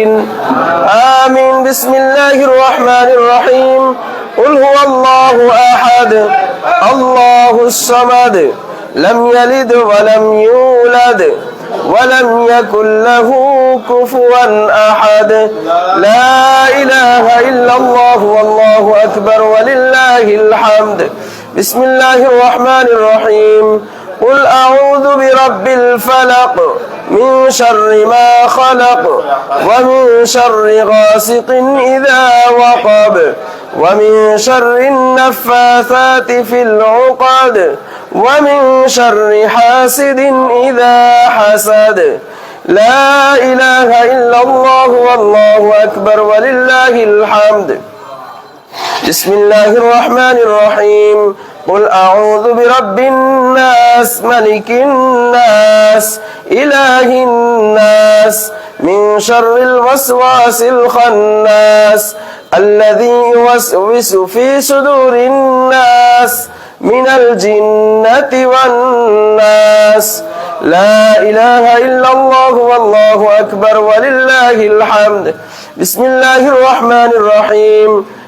آمين. بسم الله الرحمن الرحيم. قل هو الله أحد الله الصمد لم يلد ولم يولد ولم يكن له كفوا أحد. لا إله إلا الله والله أكبر ولله الحمد. بسم الله الرحمن الرحيم. قل أعوذ برب الفلق من شر ما خلق ومن شر غاسق إذا وقب ومن شر النفاثات في العقد ومن شر حاسد إذا حسد لا إله إلا الله والله أكبر ولله الحمد. بسم الله الرحمن الرحيم. قل أعوذ برب الناس ملك الناس إله الناس من شر الوسواس الخناس الذي يوسوس في صدور الناس من الجنة والناس. لا إله إلا الله والله أكبر ولله الحمد. بسم الله الرحمن الرحيم.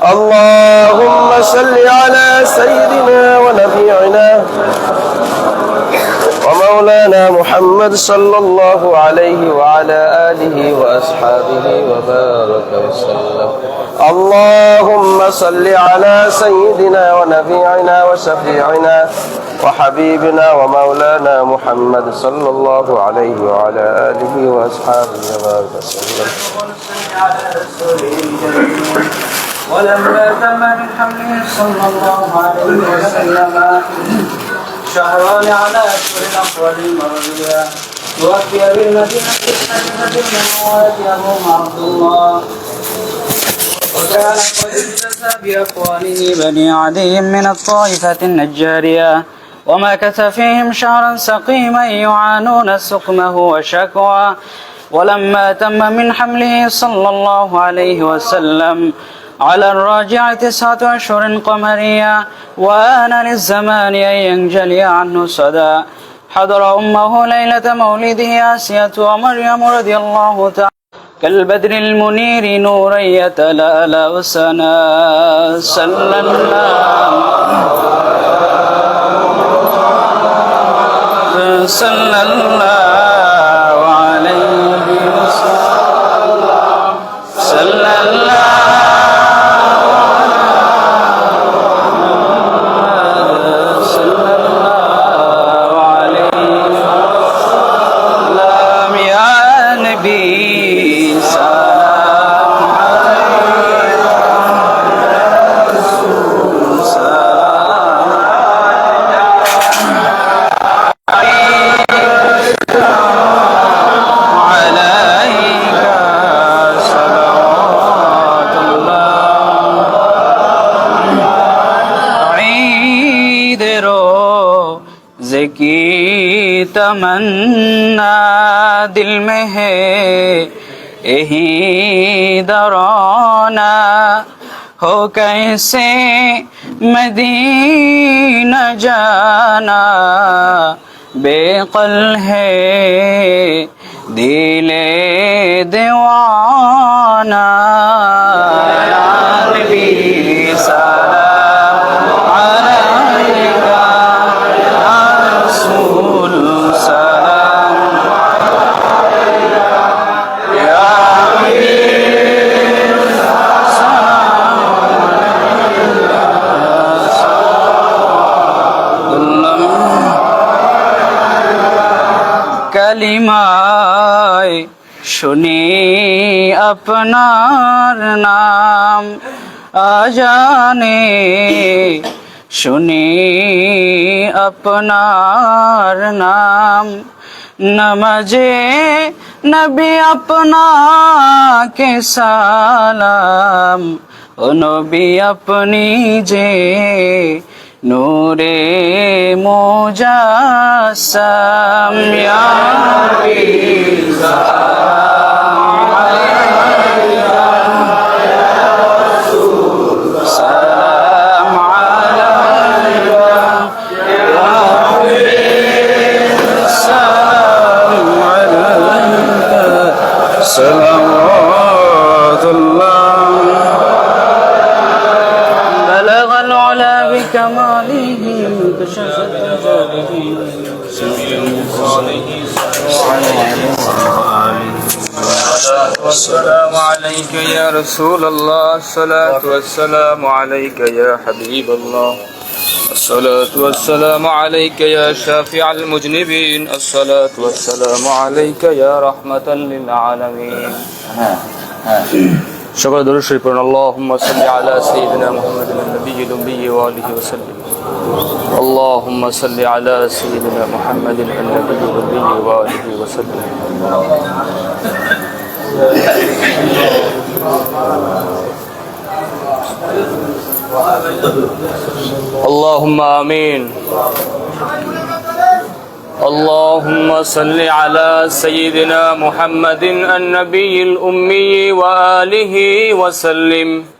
اللهم صل على سيدنا ونبينا ومولانا محمد صلى الله عليه وعلى آله وأصحابه وبارك وسلم. اللهم صل على سيدنا ونبينا وشفيعنا وحبيبنا ومولانا محمد صلى الله عليه وعلى آله وأصحابه وبارك وسلم. ولما تم من حمله صلى الله عليه وسلم شهران على أشهر الأقوال المرضية توفي بالمدينة الشريفة المنورة أبو عبد الله. وكان قد اجتثى بأقواله بني عدي من الطائفة النجارية. ومكث فيهم شهرا سقيما يعانون سقمه وشكوى. ولما تم من حمله صلى الله عليه وسلم على الراجع تسعة أشهر قمرية وآن للزمان أن ينجلي عنه صدى. حضر أمه ليلة مولده آسية ومريم رضي الله تعالى. كالبدر المنير نورا يتلألأ وسنا. صلى الله صلى الله तमन्ना दिल में है यही दौराना हो कैसे मदीना जाना बेकल है दिले दीवाना सला শুনি আপনার নাম, আজানে। শুনি আপনার নাম, নমজে নবী আপনাকে সালাম। ও নবী, আপনি যে নূরে মোজাসাম ইয়া সালাম عليك يا رسول الله. الصلاة والسلام عليك يا حبيب الله. الصلاة والسلام عليك يا شافع المذنبين الصلاة والسلام عليك يا رحمة للعالمين. شكرا درود شريف اللهم صل على سيدنا محمد النبي الأمي وآله وسلم. اللهم صل على سيدنا محمد النبي الأمي وآله وسلم. اللهم آمين. اللهم صل على سيدنا محمد النبي الأمي وآله وسلم.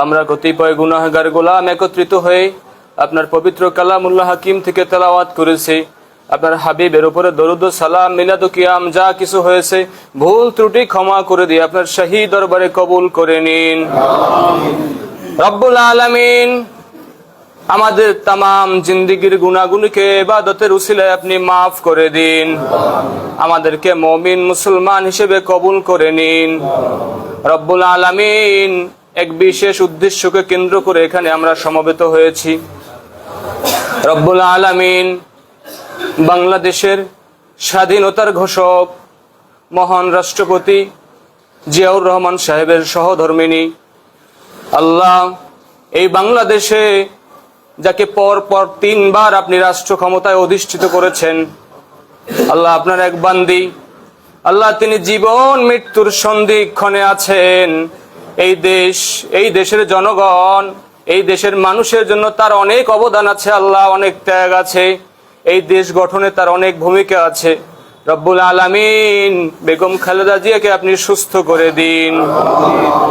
আমরা কতিপয় গুনাহগার গোলাম একত্রিত হয়ে আপনার পবিত্র কালামুল্লাহ হাকিম থেকে তেলাওয়াত করেছি। আপনার হাবিবের উপরে দরুদ সালাম, মিলাদ কিয়াম, যা কিছু হয়েছে, ভুল ত্রুটি ক্ষমা করে দিয়ে আপনার শাহী দরবারে কবুল করে নিন। রব্বুল আলামিন, আমাদের তাম জিন্দিগির গুণাগুলিকে এবাদতের উসিলায় আপনি মাফ করে দিন। আমাদেরকে মমিন মুসলমান হিসেবে কবুল করে নিন। রব্বুল আলামিন এক বিশেষ উদ্দেশ্যকে কেন্দ্র করে এখানে আমরা সমবেত হয়েছি। রব্বুল আলামিন বাংলাদেশের স্বাধীনতার ঘোষক, মহান রাষ্ট্রপতি জিয়াউর রহমান সাহেবের সহধর্মিনী, আল্লাহ, এই বাংলাদেশে যাকে পর পর তিনবার আপনি রাষ্ট্র ক্ষমতায় অধিষ্ঠিত করেছেন, আল্লাহ আপনার এক বান্দি, আল্লাহ তিনি জীবন মৃত্যুর সন্ধিক্ষণে আছেন। এই দেশ, এই দেশের জনগণ, এই দেশের মানুষের জন্য তার অনেক অবদান আছে, আল্লাহ অনেক ত্যাগ আছে, এই দেশ গঠনে তার অনেক ভূমিকা আছে। রব্বুল আলামিন, বেগম খালেদা জিয়াকে আপনি সুস্থ করে দিন।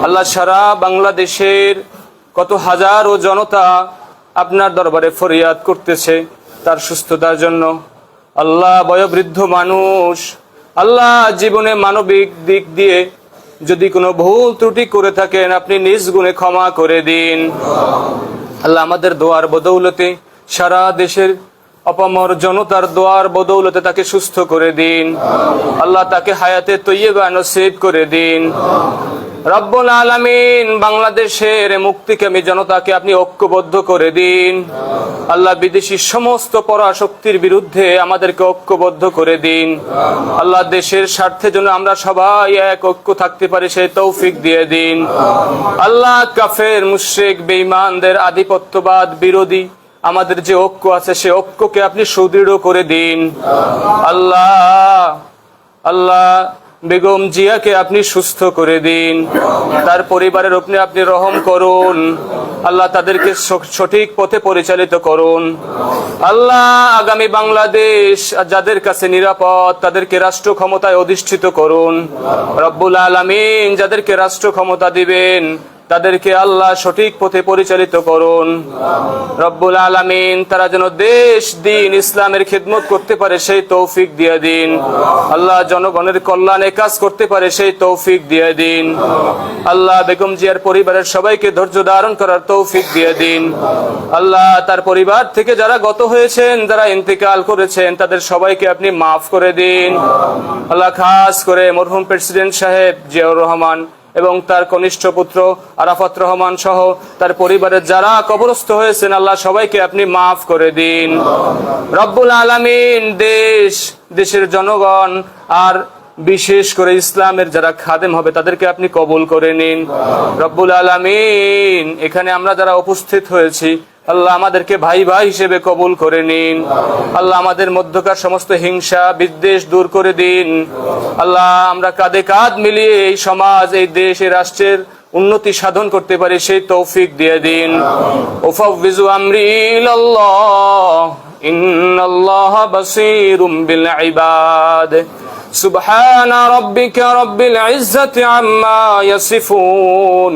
আল্লাহ সারা বাংলাদেশের কত হাজার ও জনতা আপনার দরবারে ফরিয়াদ করতেছে তার সুস্থতার জন্য। আল্লাহ বয়োবৃদ্ধ মানুষ, আল্লাহ জীবনে মানবিক দিক দিয়ে যদি কোনো ভুল ত্রুটি করে থাকেন, আপনি নিজ গুণে ক্ষমা করে দিন। আল্লাহ আমাদের দোয়ার বদৌলতে সারা দেশের অপমর জনতার দোয়ার বদৌলতে তাকে সুস্থ করে দিন। আল্লাহ তাকে হায়াতে তৈয়ে বানো নসিব করে দিন। রব্বুল আলামিন, বাংলাদেশের মুক্তিকামী জনতাকে আপনি ঐক্যবদ্ধ করে দিন। আল্লাহ বিদেশি সমস্ত পরাশক্তির বিরুদ্ধে আমাদেরকে ঐক্যবদ্ধ করে দিন। আল্লাহ দেশের স্বার্থে জন্য আমরা সবাই এক ঐক্য থাকতে পারি, সেই তৌফিক দিয়ে দিন। আল্লাহ কাফের, মুশ্রিক, বেঈমানদের আধিপত্যবাদ বিরোধী আমাদের যে ঐক্য আছে, সে ঐক্যকে আপনি সুদৃঢ় করে দিন। আল্লাহ আল্লাহ বেগম জিয়াকে আপনি সুস্থ করে দিন। তার পরিবারের উপরে আপনি রহম করুন। আল্লাহ তাদেরকে সঠিক পথে পরিচালিত করুন। আল্লাহ আগামী বাংলাদেশ যাদের কাছে নিরাপদ, তাদেরকে রাষ্ট্র ক্ষমতায় অধিষ্ঠিত করুন। রব্বুল আলমিন যাদেরকে রাষ্ট্র ক্ষমতা দিবেন তাদেরকে আল্লাহ সঠিক পথে পরিচালিত করুন। রব্বুল আলামিন তারা যেন দেশ, দিন, ইসলামের খেদমত করতে পারে, সেই তৌফিক দিয়ে দিন। আল্লাহ জনগণের কল্যাণে কাজ করতে পারে, সেই তৌফিক দিয়ে দিন। আল্লাহ বেগম জিয়ার পরিবারের সবাইকে ধৈর্য ধারণ করার তৌফিক দিয়ে দিন। আল্লাহ তার পরিবার থেকে যারা গত হয়েছেন, যারা ইন্তেকাল করেছেন, তাদের সবাইকে আপনি মাফ করে দিন। আল্লাহ খাস করে মরহুম প্রেসিডেন্ট সাহেব জিয়াউর রহমান এবং তার কনিষ্ঠ পুত্র আরাফাত রহমান সহ তার পরিবারের যারা কবরস্থ হয়েছেন, আল্লাহ সবাইকে আপনি মাফ করে দিন। রব্বুল আলমিন দেশ, দেশের জনগণ, আর বিশেষ করে ইসলামের যারা খাদেম হবে, তাদেরকে আপনি কবুল করে নিন। রব্বুল আলমিন, এখানে আমরা যারা উপস্থিত হয়েছি আল্লাহ আমাদেরকে ভাই ভাই হিসেবে কবুল করে নিন। আল্লাহ আমাদের মধ্যকার সমস্ত হিংসা, বিদ্বেষ দূর করে দিন। আল্লাহ, আমরা কাঁধে কাঁধ মিলিয়ে এই সমাজ, এই দেশ, এই রাষ্ট্রের উন্নতি সাধন করতে পারি, সেই তৌফিক দিয়ে দিন। বিল সুবহান রাব্বিকা রাব্বিল ইজ্জাতি আম্মা ইয়াসিফুন।